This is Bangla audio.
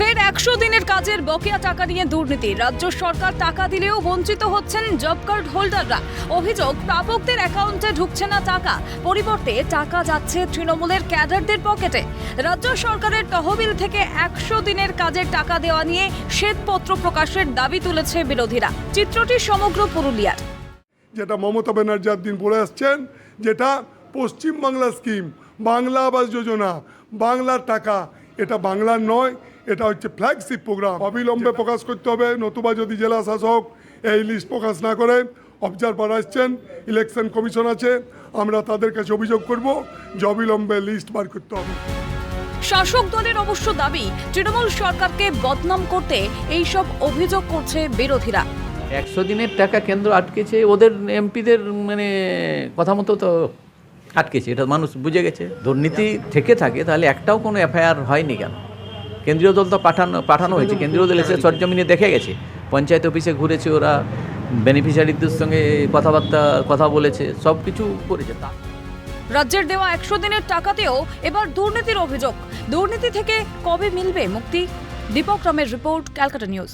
ফের একশো দিনের কাজের বকেয়া টাকা নিয়ে দুর্নীতি। রাজ্য সরকার টাকা দিলেও বঞ্চিত হচ্ছেন জব কার্ড হোল্ডাররা। অভিযোগ, প্রাপকদের অ্যাকাউন্টে ঢুকছে না টাকা। পরিবর্তে টাকা যাচ্ছে তৃণমূলের ক্যাডারদের পকেটে। রাজ্য সরকারের তহবিল থেকে একশো দিনের কাজের টাকা দেওয়া নিয়ে শ্বেতপত্র প্রকাশের দাবি তুলেছে বিরোধীরা। চিত্রটি সমগ্র পুরুলিয়ার। যেটা মমতা ব্যানার্জি দিন বলে আসছেন, যেটা পশ্চিমবাংলা স্কিম, বাংলা আবাস যোজনা, বাংলার টাকা। এটা বাংলার নয় এটা হচ্ছে ফ্ল্যাগশিপ প্রোগ্রাম অবিলম্বে প্রকাশ করতে হবে। নতুবা যদি জেলা শাসক এই লিস্ট প্রকাশ না করে অবজারভার আসছেন ইলেকশন কমিশন আছে আমরা তাদের কাছে অভিযোগ করব যে অবিলম্বে লিস্ট বার করতে হবে। শাসক দলের অবশ্য দাবি তৃণমূল সরকারকে বদনাম করতে এইসব অভিযোগ করছে বিরোধীরা। একশো দিনের টাকা কেন্দ্র আটকেছে ওদের এমপিদের মানে কথা মতো তো আটকেছে এটা মানুষ বুঝে গেছে। দুর্নীতি থেকে থাকে তাহলে একটাও কোনো এফআইআর হয়নি কেন? কেন্দ্রীয় দল তো পাঠানো পাঠানো হয়েছে। কেন্দ্রীয় দল এসে সরজমিনে দেখে গেছে। পঞ্চায়েত অফিসে ঘুরেছে ওরা বেনিফিশিয়ারিদের সঙ্গে কথাবার্তা কথা বলেছে সব কিছু করেছে। তা রাজ্যের দেওয়া একশো দিনের টাকাতেও এবার দুর্নীতির অভিযোগ। দুর্নীতি থেকে কবে মিলবে মুক্তি? দীপক রামের রিপোর্ট ক্যালকাটা নিউজ।